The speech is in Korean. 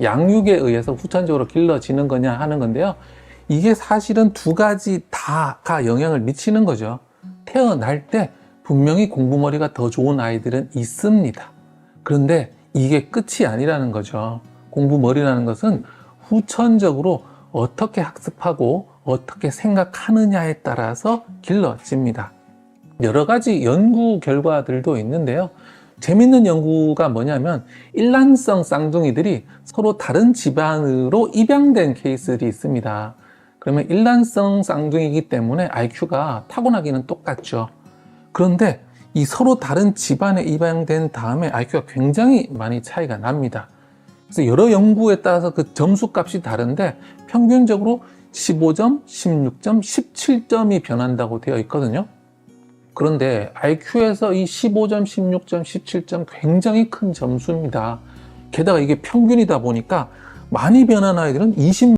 양육에 의해서 후천적으로 길러지는 거냐 하는 건데요. 이게 사실은 두 가지 다가 영향을 미치는 거죠. 태어날 때 분명히 공부머리가 더 좋은 아이들은 있습니다. 그런데 이게 끝이 아니라는 거죠. 공부머리라는 것은 후천적으로 어떻게 학습하고 어떻게 생각하느냐에 따라서 길러집니다. 여러 가지 연구 결과들도 있는데요. 재밌는 연구가 뭐냐면 일란성 쌍둥이들이 서로 다른 집안으로 입양된 케이스들이 있습니다. 그러면 일란성 쌍둥이이기 때문에 IQ가 타고나기는 똑같죠. 그런데 이 서로 다른 집안에 입양된 다음에 IQ가 굉장히 많이 차이가 납니다. 그래서 여러 연구에 따라서 그 점수 값이 다른데 평균적으로 15점, 16점, 17점이 변한다고 되어 있거든요. 그런데 IQ에서 이 15점, 16점, 17점 굉장히 큰 점수입니다. 게다가 이게 평균이다 보니까 많이 변한 아이들은 20